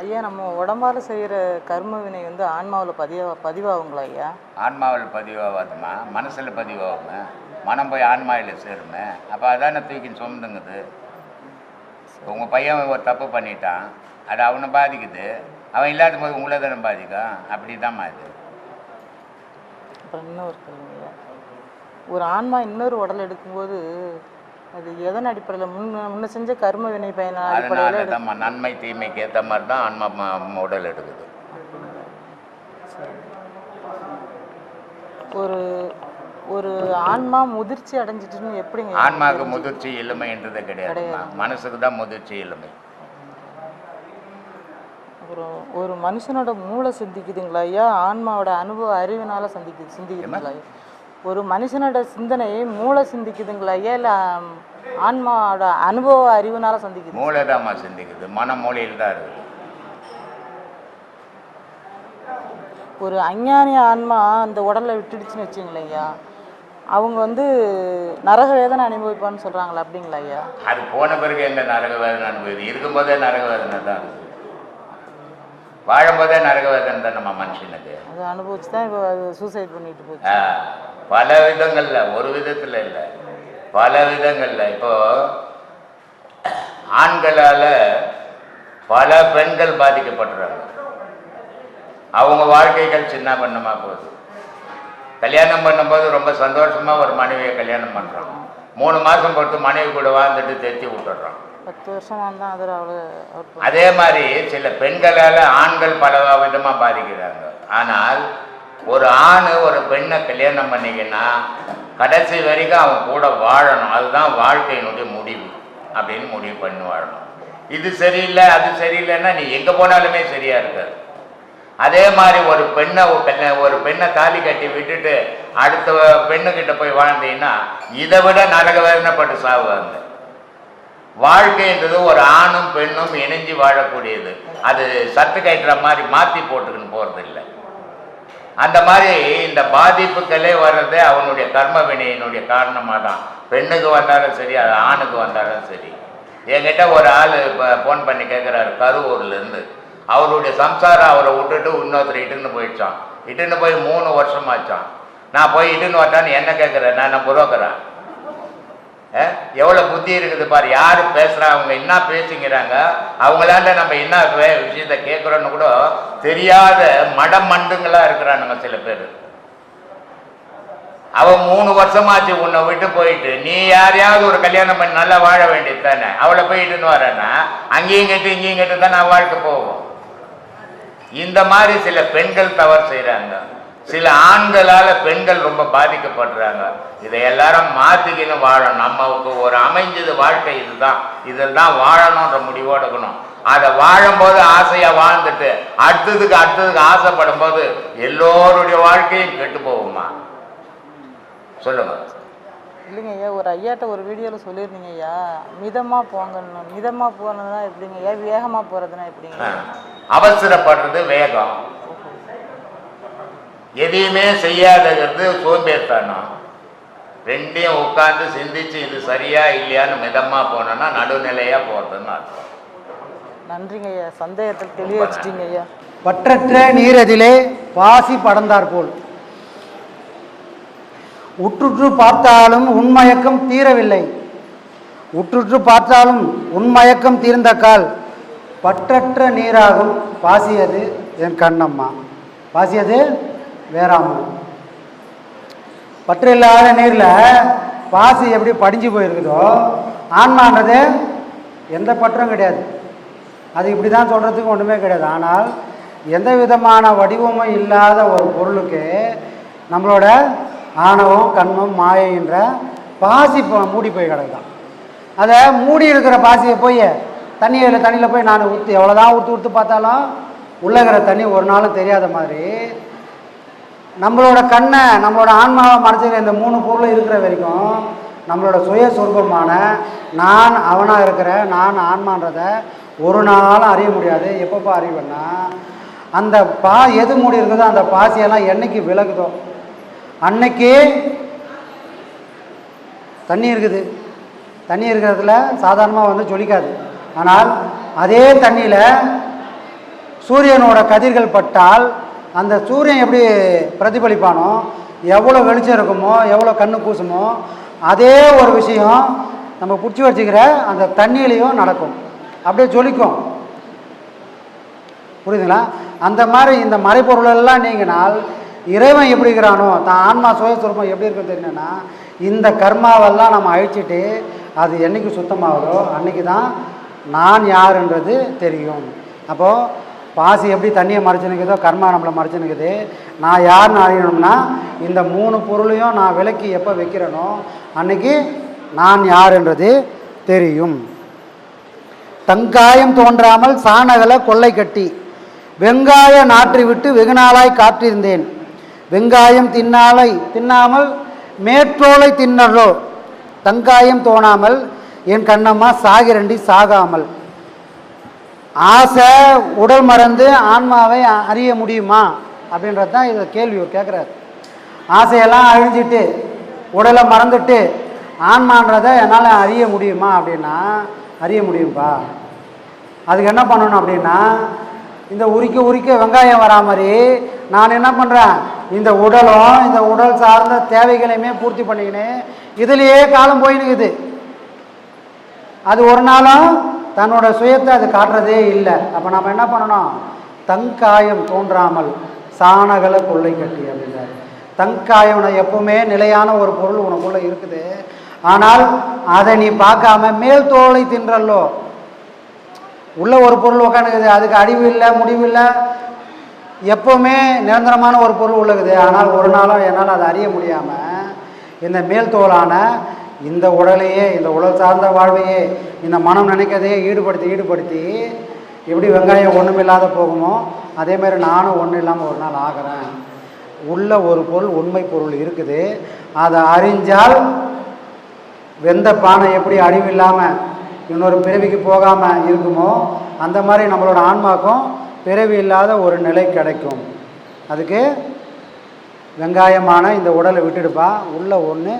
ஐயா நம்ம உடம்பால செய்கிற கர்ம வினை வந்து ஆன்மாவில் பதிவா பதிவாகுங்களா ஐயா? ஆன்மாவில் பதிவாகாதுமா? மனசில் பதிவாகுமே? மனம் போய் ஆன்மாவில் சேருமே? அப்போ அதானே தூக்கி சுமந்துங்குது? உங்கள் பையன் ஒரு தப்பு பண்ணிட்டான். அது அவனை பாதிக்குது. அவன் இல்லாத போது உங்களை தானே பாதிக்கும் அப்படி தான்மா இது. அப்புறம் கேள்வி ஐயா. ஒரு ஆன்மா இன்னொரு உடல் எடுக்கும்போது அது எதன் அடிப்படையில்? முன்ன முன்ன செஞ்ச கர்ம வினை பயன அதனால தான்மா நன்மை தீமைக்கு ஏற்ற மாதிரி தான் ஆன்மா உடல் எடுக்குது. ஒரு ஒரு ஆன்மா முதிர்ச்சி அடைஞ்சிட்டுன்னு எப்படிங்க? ஆன்மாவுக்கு முதிர்ச்சி இளமைன்றதே கிடையாதுமா மனசுக்கு தான் முதிர்ச்சி இளமை. அப்புறம் ஒரு மனுஷனோட மூளை சிந்திக்குதுங்களா? ஐயா ஆன்மாவோட அனுபவ அறிவினால சந்திக்குது சிந்திக்குதுங்களா? ஒரு மனுஷனோட சிந்தனை மூளை சிந்திக்குதுங்களா? இல்லை ஆன்மாவோட அனுபவ அறிவினால சந்திக்குது? மூளை தான்மா சிந்திக்குது. மன மூலையில் தான் இருக்குது. ஒரு அஞ்ஞானி ஆன்மா அந்த உடலை விட்டுடுச்சுன்னு வச்சுங்களேன் ஐயா. அவங்க வந்து நரக வேதனை அனுபவிப்பான்னு சொல்கிறாங்களா அப்படிங்களா ஐயா? அது போன பிறகு எங்க நரக வேதனை அனுபவிது இருக்கும்போதே நரக வேதனை தான் இருக்குது. வாழும்போதே நரக வேதனை தான் நம்ம மனுஷனுக்கு. அதை அனுபவிச்சு தான் இப்போ அது சூசைட் பண்ணிட்டு போச்சு. பல விதங்கள்ல ஒரு விதத்துல இல்லை. பல விதங்கள்ல. இப்போ ஆண்களால பல பெண்கள் பாதிக்கப்படுறாங்க. அவங்க வாழ்க்கைகள் சின்ன பண்ணமா போகுது. கல்யாணம் பண்ணும்போது ரொம்ப சந்தோஷமா ஒரு மனைவியை கல்யாணம் பண்றான் மூணு மாசம் பொறுத்து மனைவி கூட வாழ்ந்துட்டு தேத்தி பத்து அவர் அதே மாதிரி சில பெண்களால் ஆண்கள் பல விதமாக பாதிக்கிறாங்க. ஆனால் ஒரு ஆண் ஒரு பெண்ணை கல்யாணம் பண்ணிக்கின்னா கடைசி வரைக்கும் அவன் கூட வாழணும். அதுதான் வாழ்க்கையினுடைய முடிவு அப்படின்னு முடிவு பண்ணி வாழணும் இது சரியில்லை அது சரியில்லைன்னா நீ எங்கே போனாலுமே சரியாக இருக்காது. அதே மாதிரி ஒரு பெண்ணை ஒரு ஒரு பெண்ணை தாலி கட்டி விட்டுட்டு அடுத்த பெண்ணுக்கிட்ட போய் வாழ்ந்தீங்கன்னா இதை விட நரக வேதனைப்பட்டு சாவுவாங்க. வாழ்க்கைன்றது ஒரு ஆணும் பெண்ணும் இணைஞ்சு வாழக்கூடியது. அது சத்து கட்டுற மாதிரி மாற்றி போட்டுக்கின்னு போகிறது இல்லை அந்த மாதிரி இந்த பாதிப்புகளே வர்றது அவனுடைய கர்ம வினையினுடைய காரணமாக தான் பெண்ணுக்கு வந்தாலும் சரி அது ஆணுக்கு வந்தாலும் சரி. என்கிட்ட ஒரு ஆள் இப்போ ஃபோன் பண்ணி கேட்குறாரு கரூர்லேருந்து. அவருடைய சம்சாரம் அவரை விட்டுட்டு இன்னொருத்தர் இட்டுன்னு போயிடுச்சான் இட்டுன்னு போய் மூணு வருஷமாச்சான் நான் போய் இட்டுன்னு வரட்டான்னு என்ன கேட்குறேன் நான் புரோக்கரேன் எவ்வளோ புத்தி இருக்குது பாரு யார் பேசுகிறா அவங்க என்ன பேசுங்கிறாங்க அவங்களால நம்ம என்ன வே- விஷயத்த கேட்குறோன்னு கூட தெரியாத மடம் மண்டுங்களாக இருக்கிறானுங்க சில பேர். அவன் மூணு வருஷமாச்சு உன்னை விட்டு போயிட்டு நீ யாரையாவது ஒரு கல்யாணம் பண்ணி நல்லா வாழ வேண்டியது தானே? அவளை போயிட்டுன்னு வரேன்னா அங்கேயும் கட்டு இங்கேயும் கட்டு தான் நான் வாழ்க்கை போவோம். இந்த மாதிரி சில பெண்கள் தவறு செய்கிறாங்க சில ஆண்களால் பெண்கள் ரொம்ப பாதிக்கப்படுறாங்க. இதை எல்லாரும் மாற்றிக்கின்னு வாழணும். நமக்கு ஒரு அமைஞ்சது வாழ்க்கை இதுதான். இதில் தான் வாழணுன்ற முடிவோடு இருக்கணும். அதை வாழும்போது ஆசையாக வாழ்ந்துட்டு அடுத்ததுக்கு அடுத்ததுக்கு ஆசைப்படும் போது எல்லோருடைய வாழ்க்கையும் கெட்டு போகுமா? சொல்லுங்க. இல்லைங்க ஐயா ஒரு ஐயாட்ட ஒரு வீடியோவில் சொல்லியிருந்தீங்க ஐயா. மிதமாக போங்கன்னு. மிதமாக போனதுனா எப்படிங்க? ஐயா வேகமாக போகிறதுனா எப்படிங்க. அவசரப்படுறது வேகம். எதையுமே செய்யாதது சோம்பேறித்தனம். ரெண்டையும் உட்கார்ந்து சிந்திச்சு இது சரியா இல்லையான்னு மிதமா போனோம்னா நடுநிலையா போறதுன்னு அர்த்தம். நன்றிங்க ஐயா. சந்தேகத்தில் தெளிய வச்சிட்டீங்க ஐயா. பற்றற்ற நீரதிலே பாசி படர்ந்தார் போல். உற்றுற்று பார்த்தாலும் உன்மயக்கம் தீரவில்லை. உற்றுற்று பார்த்தாலும் உன்மயக்கம் தீர்ந்த கால். பற்றற்ற நீராகும். பாசியது என் கண்ணம்மா. பாசியது வேறாமல் பற்றில்லாத நீரில் பாசி எப்படி படிஞ்சு போயிருக்குதோ ஆன்மான்றது எந்த பற்றும் கிடையாது. அது இப்படி தான் சொல்கிறதுக்கு ஒன்றுமே கிடையாது. ஆனால் எந்த விதமான வடிவமும் இல்லாத ஒரு பொருளுக்கு நம்மளோட ஆணவம் கண்மம் மாயைன்ற பாசி இப்போ மூடி போய் கிடக்குதான். அதை மூடி இருக்கிற பாசியை போய் தண்ணியில் தண்ணியில் போய் நான் ஊற்று எவ்வளோ தான் ஊற்று ஊற்று பார்த்தாலும் உள்ளகிற இருக்கிற தண்ணி ஒரு நாளும் தெரியாத மாதிரி நம்மளோட கண்ணை நம்மளோட ஆன்மாவை மறைச்சிக்கிற இந்த மூணு பொருள் இருக்கிற வரைக்கும் நம்மளோட சுய சொர்க்கமான நான் அவனாக இருக்கிற நான் ஆன்மான்றதை ஒரு நாளும் அறிய முடியாது. எப்பப்போ அறிவேன்னா அந்த பா எது மூடி இருக்குதோ அந்த பாசியெல்லாம் என்னைக்கு விலகுதோ அன்னைக்கு தண்ணி இருக்குது. தண்ணி இருக்கிறதுல சாதாரணமாக வந்து ஜொலிக்காது. ஆனால் அதே தண்ணியில் சூரியனோட கதிர்கள் பட்டால் அந்த சூரியன் எப்படி பிரதிபலிப்பானோ எவ்வளோ வெளிச்சம் இருக்குமோ எவ்வளோ கண்ணு கூசுமோ அதே ஒரு விஷயம் நம்ம பிடிச்சி வச்சுக்கிற அந்த தண்ணியிலையும் நடக்கும். அப்படியே ஜொலிக்கும். புரியுதுங்களா? அந்த மாதிரி இந்த மறைப்பொருளெல்லாம் நீங்கினால் இறைவன் எப்படி இருக்கிறானோ தான் ஆன்மா சுயஸ்வரூபம் எப்படி இருக்குன்னு தெரியணும்னா இந்த கர்மாவெல்லாம் நம்ம அழிச்சிட்டு அது என்னைக்கு சுத்தமாகுதோ அன்னைக்கு தான் நான் யாருன்றது தெரியும். அப்போது பாசி எப்படி தண்ணியை மறைச்சுனுக்குதோ கர்மா நம்மளை மறைச்சுனுக்குது நான் யாருன்னு அறியணும்னா இந்த மூணு பொருளையும் நான் விலக்கி எப்போ வைக்கிறேனோ அன்னைக்கு நான் யாருன்றது தெரியும். தங்காயம் தோன்றாமல் சாணகலை கொள்ளை கட்டி வெங்காய நாற்றி விட்டு வெகுநாளாய் காற்றிருந்தேன் வெங்காயம் தின்னாலை தின்னாமல் மேற்றோலை தின்னரோ தங்காயம் தோணாமல் என் கண்ணம்மா சாகிரண்டி சாகாமல். ஆசை உடல் மறந்து ஆன்மாவை அறிய முடியுமா? அப்படின்றது தான் இதை கேள்வி ஒரு கேட்குறாரு ஆசையெல்லாம் அழிஞ்சிட்டு உடலை மறந்துட்டு ஆன்மான்றதை என்னால் அறிய முடியுமா அப்படின்னா அறிய முடியும்பா. அதுக்கு என்ன பண்ணணும் அப்படின்னா இந்த உரிக்க உரிக்க வெங்காயம் வரா மாதிரி நான் என்ன பண்ணுறேன் இந்த உடலும் இந்த உடல் சார்ந்த தேவைகளையுமே பூர்த்தி பண்ணிக்கின்னு இதுலேயே காலம் போயினுக்குது. அது ஒரு நாளும் தன்னோட சுயத்தை அது காட்டுறதே இல்லை. அப்போ நம்ம என்ன பண்ணணும்? தங்காயம் தோன்றாமல் சாணகளை கொள்ளை கட்டி அப்படின்றார் தங்காயம் எப்பவுமே நிலையான ஒரு பொருள் உனக்குள்ளே இருக்குது. ஆனால் அதை நீ பார்க்காம மேல் தோலை தின்றல்லோ? உள்ள ஒரு பொருள் உட்காந்துக்குது அதுக்கு அடிவு இல்லை முடிவு இல்லை. எப்போவுமே நிரந்தரமான ஒரு பொருள் உள்ளக்குது. ஆனால் ஒரு நாளும் என்னால் அதை அறிய முடியாமல் இந்த மேல் தோலான இந்த உடலையே இந்த உடல் சார்ந்த வாழ்வையே இந்த மனம் நினைக்கிறதையே ஈடுபடுத்தி ஈடுபடுத்தி எப்படி வெங்காயம் ஒன்றும் இல்லாத போகுமோ அதே மாதிரி நானும் ஒன்றும் இல்லாமல் ஒரு நாள் ஆகிறேன். உள்ள ஒரு பொருள் உண்மை பொருள் இருக்குது. அதை அறிஞ்சால் வெந்த பானை எப்படி அழிவு இல்லாமல் இன்னொரு பிறவிக்கு போகாமல் இருக்குமோ அந்த மாதிரி நம்மளோட ஆன்மாக்கும் பிறவி இல்லாத ஒரு நிலை கிடைக்கும். அதுக்கு வெங்காயமான இந்த உடலை விட்டுடுப்பா. உள்ள ஒன்று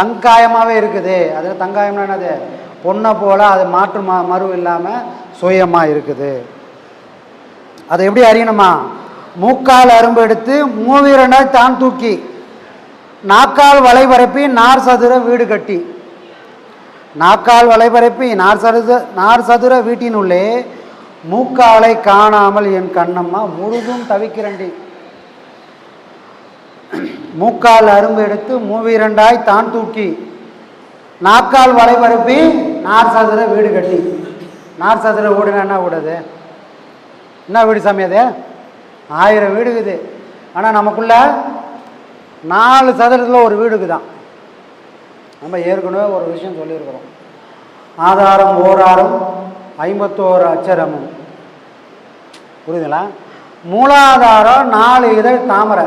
தங்காயமாகவே இருக்குது. அதில் தங்காயம்னா என்னது? பொண்ணை போல் அது மாற்று மா மறு இல்லாமல் சுயமாக இருக்குது. அதை எப்படி அறியணுமா? மூக்கால் அரும்பு எடுத்து மூவிரண்டாய் தான் தூக்கி நாக்கால் வளைபரப்பி நார் சதுர வீடு கட்டி. நாக்கால் வளைபரப்பி நார் சதுர நார் சதுர வீட்டினுள்ளே மூக்காலை காணாமல் என் கண்ணம்மா முழுதும் தவிக்கிறண்டி. மூக்கால் அரும்பு எடுத்து மூவிரண்டாய் தான் தூக்கி நாக்கால் வளைபரப்பி நார் சதுர வீடு கட்டி. நார் சதுர வீடுனா என்ன வீடுது என்ன வீடு சாமி அது? ஆயிரம் வீடு இருக்குது. ஆனால் நமக்குள்ள நாலு சதுரத்தில் ஒரு வீடுக்கு தான் நம்ம ஏற்கனவே ஒரு விஷயம் சொல்லியிருக்கிறோம். ஆதாரம் ஓராறும் ஐம்பத்தோரு அச்சரமும். புரியுதுங்களா? மூலாதாரம் நாலு இதழ் தாமரை.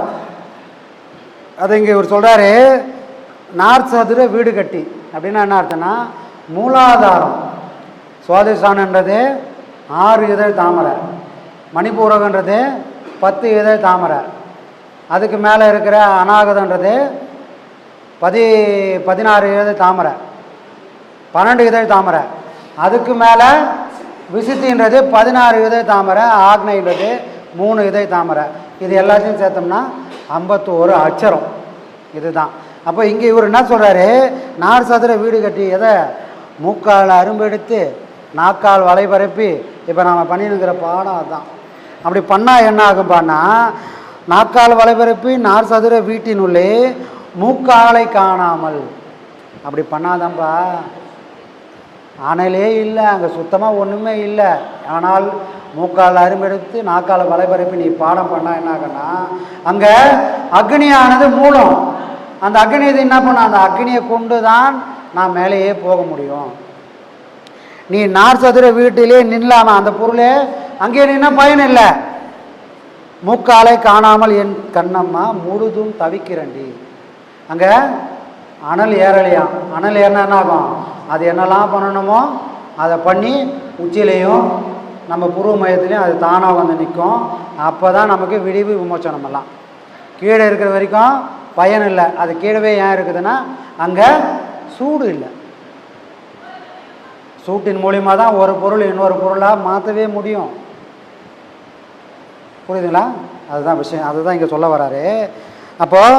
அது இங்கே இவர் சொல்கிறாரு நார் சதுர வீடு கட்டி. அப்படின்னா என்ன அர்த்தம்னா மூலாதாரம். சுவாதிஷ்டானன்றது ஆறு இதழ் தாமரை. மணிப்பூரகன்றது பத்து இதழ் தாமரை. அதுக்கு மேலே இருக்கிற அநாகதன்றது பதி பதினாறு இதழ் தாமரை. பன்னெண்டு இதழ் தாமரை. அதுக்கு மேலே விசித்தின்றது பதினாறு இதழ் தாமரை ஆக்னைன்றது மூணு இதழ் தாமரை. இது எல்லாத்தையும் சேர்த்தோம்னா ஐம்பத்தோரு அச்சரம் இதுதான். அப்போ இங்கே இவர் என்ன சொல்கிறாரு நார் சதுர வீடு கட்டி எதை? மூக்கால் அரும்பு எடுத்து நாக்கால் வலை பரப்பி இப்போ நாம் பண்ணியிருக்கிற பாடம் அதுதான் அப்படி பண்ணால் என்ன ஆகும்பான்னா நாக்கால் வலை பரப்பி நார் சதுர வீட்டினுள்ளே மூக்காலை காணாமல். அப்படி பண்ணாதான்ப்பா அனலே இல்லை அங்கே சுத்தமாக ஒன்றுமே இல்லை. ஆனால் மூக்கால் அரும்பெடுத்து நாக்கால் வலைபரப்பி நீ பாடம் பண்ணால் என்ன அங்கே அக்னியானது மூலம் அந்த அக்னி இது என்ன பண்ண அந்த அக்னியை கொண்டு தான் நான் மேலேயே போக முடியும். நீ நார் சதுர வீட்டிலே நில்லாம அந்த பொருளே அங்கே நின்னா பயன் இல்லை. மூக்காலை காணாமல் என் கண்ணம்மா முழுதும் தவிக்கிறண்டி. அங்கே அனல் ஏறலையாம். அனல் ஏறினா என்ன ஆகும் அது என்னெல்லாம் பண்ணணுமோ அதை பண்ணி உச்சிலையும் நம்ம புருவ மையத்துலேயும் அது தானாக வந்து நிற்கும். அப்போ தான் நமக்கு விடிவு விமோச்சனம் எல்லாம். கீழே இருக்கிற வரைக்கும் பயன் இல்லை. அது கீழவே ஏன் இருக்குதுன்னா அங்கே சூடு இல்லை. சூட்டின் மூலியமாக தான் ஒரு பொருள் இன்னொரு பொருளாக மாற்றவே முடியும். புரியுதுங்களா? அதுதான் விஷயம். அதுதான் இங்கே சொல்ல வராரு. அப்போது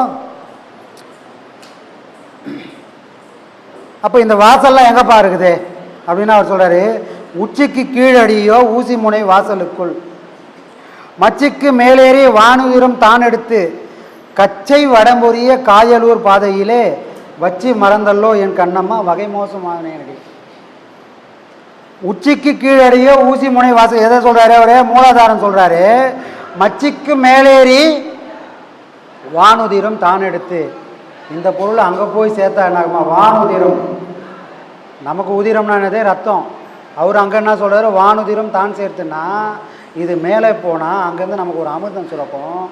அப்போ இந்த வாசல்லாம் எங்கப்பா இருக்குது? அப்படின்னு அவர் சொல்கிறாரு உச்சிக்கு கீழடியோ ஊசி முனை வாசலுக்குள். மச்சிக்கு மேலேறி வானுயிரும் தான் எடுத்து கச்சை வடம்பொரிய காயலூர் பாதையிலே வச்சி மறந்தல்லோ என் கண்ணம்மா வகை மோசமானேனடி உச்சிக்கு கீழடியோ ஊசி முனை வாசல் எதை சொல்கிறாரு அவரே? மூலாதாரம் சொல்கிறாரு மச்சிக்கு மேலேறி வானுதிரம் தான் எடுத்து இந்த பொருள் அங்கே போய் சேர்த்தா என்னாகுமா? வானுதிரம் நமக்கு உதிரம்னா ரத்தம். அவர் அங்கே என்ன சொல்கிறார் வானுதிரம் தான் சேர்த்துன்னா இது மேலே போனால் அங்கேருந்து நமக்கு ஒரு அமிர்தம் சுரக்கும்.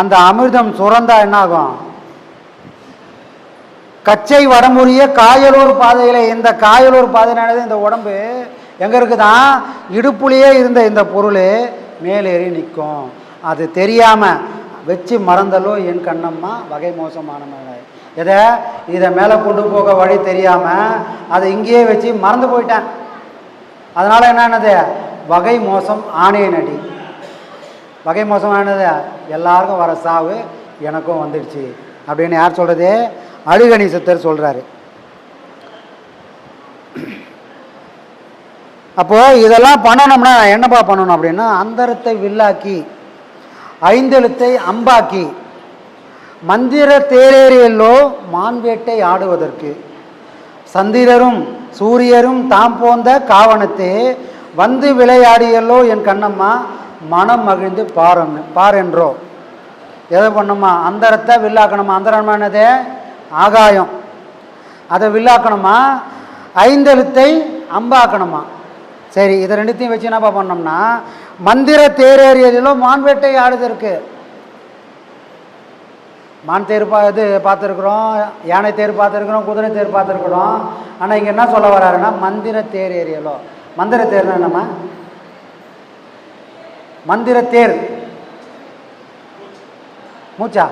அந்த அமிர்தம் சுரந்தா என்னாகும்? கச்சை வடமுறிய காயலூர் பாதையில் இந்த காயலூர் பாதைனானது இந்த உடம்பு எங்கே இருக்குதான் இடுப்புலேயே இருந்த இந்த பொருள் மேலேறி நிற்கும். அது தெரியாமல் வச்சு மறந்தலோ என் கண்ணம்மா வகை மோசமான எதை? இதை மேலே கொண்டு போக வழி தெரியாமல் அதை இங்கேயே வச்சு மறந்து போயிட்டேன். அதனால் என்னது வகை மோசம் ஆணைய நடி. வகை மோசமானது எல்லாருக்கும் வர சாவு எனக்கும் வந்துடுச்சு. அப்படின்னு யார் சொல்கிறது அழுகணி சித்தர் சொல்கிறாரு அப்போது இதெல்லாம் பண்ணணும்னா என்னப்பா பண்ணணும் அப்படின்னா அந்தரத்தை வில்லாக்கி ஐந்தெழுத்தை அம்பாக்கி மந்திர தேரேறியல்லோ மான்வேட்டை ஆடுவதற்கு. சந்திரரும் சூரியரும் தாம் போந்த காவணத்தே வந்து விளையாடியல்லோ என் கண்ணம்மா மனம் மகிழ்ந்து பாரன் பாரென்றோ எதை பண்ணுமா அந்தரத்தை வில்லாக்கணுமா? அந்தரமானதே ஆகாயம். அதை வில்லாக்கணுமா? ஐந்தெழுத்தை அம்பாக்கணுமா? சரி இதை ரெண்டுத்தையும் வச்சு என்னப்பா பண்ணோம்னா மந்திர தேரேறியதிலோ மான்வேட்டை ஆடுதற்கு. மான் தேர் பா இது பார்த்துருக்குறோம் யானை தேர் பார்த்துருக்குறோம் குதிரை தேர் பார்த்துருக்குறோம். ஆனால் இங்கே என்ன சொல்ல வராருன்னா மந்திர தேர் ஏரியலோ. மந்திர தேர்னா என்னம்மா? மந்திர தேர். மூச்சா?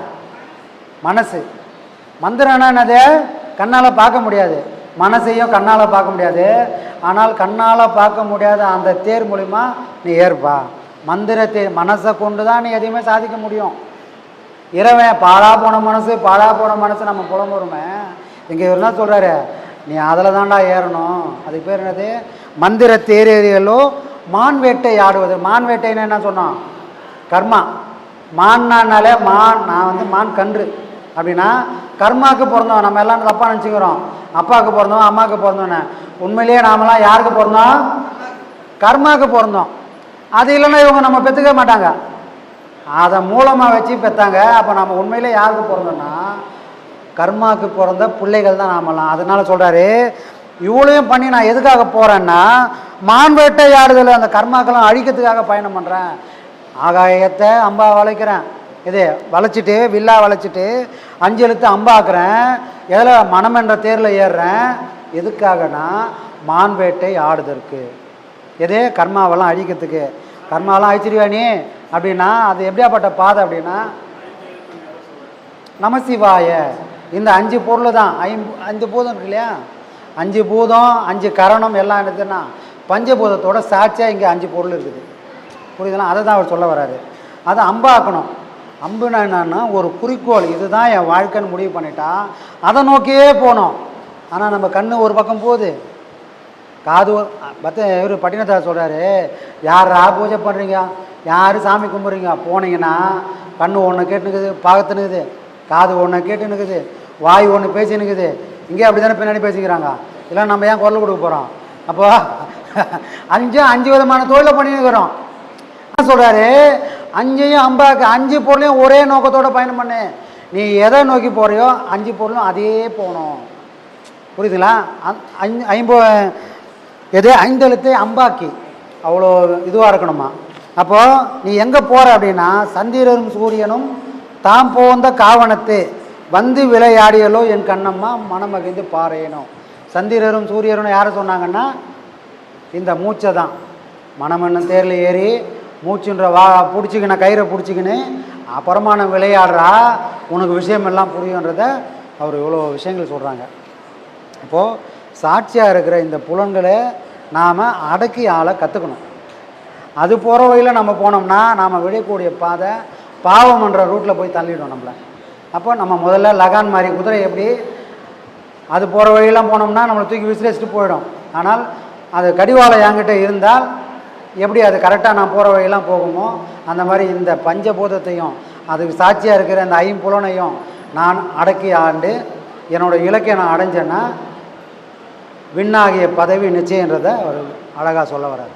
மனசு. மந்திரம்னா என்னது? கண்ணால் பார்க்க முடியாது. மனசையும் கண்ணால் பார்க்க முடியாது. ஆனால் கண்ணால் பார்க்க முடியாத அந்த தேர் மூலிமா நீ ஏற்பா. மந்திர தேர் மனசை கொண்டு தான் நீ எதையுமே சாதிக்க முடியும். இறைவன் பாழா போன மனசு பாழா போன மனசு நம்ம புலம்புறோமே. இங்கே இவர் தான் சொல்கிறாரு நீ அதில் தான்டா ஏறணும். அதுக்கு பேர் என்னது? மந்திர தேரேறியலோ மான் வேட்டை ஆடுவது. மான் வேட்டைன்னு என்ன சொன்னோம் கர்மா. மான்னாலே மான் நான் வந்து மான் கன்று. அப்படின்னா கர்மாவுக்கு பிறந்தோம் நம்ம எல்லாம் தப்பாக நினச்சிக்கிறோம். அப்பாவுக்கு பிறந்தோம் அம்மாவுக்கு பிறந்தோன்னு உண்மையிலேயே நாமெல்லாம் யாருக்கு பிறந்தோம் கர்மாவுக்கு பிறந்தோம் அது இல்லைன்னா இவங்க நம்ம பெற்றுக்க மாட்டாங்க. அதை மூலமாக வச்சு பெற்றாங்க அப்போ நம்ம உண்மையிலே யாருக்கு பிறந்தோம்னா கர்மாவுக்கு பிறந்த பிள்ளைகள் தான் நாமெல்லாம் அதனால சொல்கிறாரு இவ்வளையும் பண்ணி நான் எதுக்காக போகிறேன்னா மான் வேட்டையாடுதல் அந்த கர்மாக்கெல்லாம் அழிக்கிறதுக்காக பயணம் பண்ணுறேன் ஆகாயத்தை அம்பா வளைக்கிறேன். இது வளைச்சிட்டு வில்லா வளைச்சிட்டு அஞ்சு எழுத்து அம்பாக்குறேன் எதில் மனம் என்ற தேரில் ஏறுறேன். எதுக்காகனா மான் வேட்டை ஆடுதற்கு. எது? கர்மாவெல்லாம் அழிக்கிறதுக்கு. கர்மாவெல்லாம் அழிச்சிருவா நீ? அப்படின்னா அது எப்படியாப்பட்ட பாதை அப்படின்னா நமசிவாய. இந்த அஞ்சு பொருள் தான் ஐம் அஞ்சு பூதம் இருக்கு இல்லையா? அஞ்சு பூதம் அஞ்சு கரணம் எல்லாம் என்னதுன்னா பஞ்சபூதத்தோட சாட்சியாக இங்கே அஞ்சு பொருள் இருக்குது. புரியுதுங்களா? அதை தான் அவர் சொல்ல வராரு. அதை அம்பாக்கணும். அம்புனா என்னன்னா ஒரு குறிக்கோள். இதுதான் என் வாழ்க்கைன்னு முடிவு பண்ணிட்டா அதை நோக்கியே போனோம் ஆனால் நம்ம கண்ணு ஒரு பக்கம் போகுது. காது பத்த இவர் பட்டினத்தார் சொல்கிறாரு யாரா பூஜை பண்ணுறீங்க யார் சாமி கும்பிட்றீங்க போனீங்கன்னா கண்ணு ஒன்று கேட்டுனுக்குது பார்த்துனுக்குது காது ஒன்று கேட்டுனுக்குது வாய் ஒன்று பேசினுக்குது. இங்கே அப்படி தானே பின்னாடி பேசிக்கிறாங்க? இல்லை நம்ம ஏன் குரல் கொடுக்க போகிறோம் அப்போ அஞ்சு அஞ்சு விதமான தொழிலை பண்ணினுக்கிறோம். என்ன சொல்கிறாரு அஞ்சையும் அம்பாக்கு அஞ்சு பொருளையும் ஒரே நோக்கத்தோட பயணம் பண்ணு. நீ எதை நோக்கி போகிறியோ அஞ்சு பொருளும் அதே போகணும். புரியுதுங்களா? அந்- ஐந்து ஐம்போ எது? ஐந்தெழுத்தை அம்பாக்கி. அவ்வளோ இதுவாக இருக்கணுமா? அப்போது நீ எங்கே போகிற அப்படின்னா சந்திரரும் சூரியனும் தாம் போந்த காவணத்து வந்து விளையாடியலோ என் கண்ணம்மா மனமகிழ்ந்து பாறையணும் சந்திரரும் சூரியரும் யாரை சொன்னாங்கன்னா இந்த மூச்சை தான். மணமண்ணன் தேரில் ஏறி மூச்சுன்ற வா பிடிச்சிக்கின கயிறை பிடிச்சிக்கின்னு அப்புறமான விளையாடுறா உனக்கு விஷயம் எல்லாம் புரியுன்றத அவர் இவ்வளோ விஷயங்கள் சொல்கிறாங்க அப்போது சாட்சியாக இருக்கிற இந்த புலன்களை நாம் அடக்கி ஆளை கற்றுக்கணும் அது போகிற வழியில் நம்ம போனோம்னா நாம் விழக்கூடிய பாதை பாவம்ன்ற ரூட்டில் போய் தள்ளிடும் நம்மளை. அப்போ நம்ம முதல்ல லகான் மாதிரி குதிரை எப்படி அது போகிற வழியெல்லாம் போனோம்னா நம்மளை தூக்கி விசிலேச்சிட்டு போயிடும். ஆனால் அது கடிவாளம் என்கிட்ட இருந்தால் எப்படி அது கரெக்டாக நான் போகிற வழியெல்லாம் போகுமோ அந்த மாதிரி இந்த பஞ்சபூதத்தையும் அதுக்கு சாட்சியாக இருக்கிற இந்த ஐம்புலனையும் நான் அடக்கி ஆண்டு என்னோட இலக்கை நான் அடைஞ்சேன்னா விண்ணாகிய பதவி நிச்சயன்றதை அவர் அழகாக சொல்ல வர்றார்.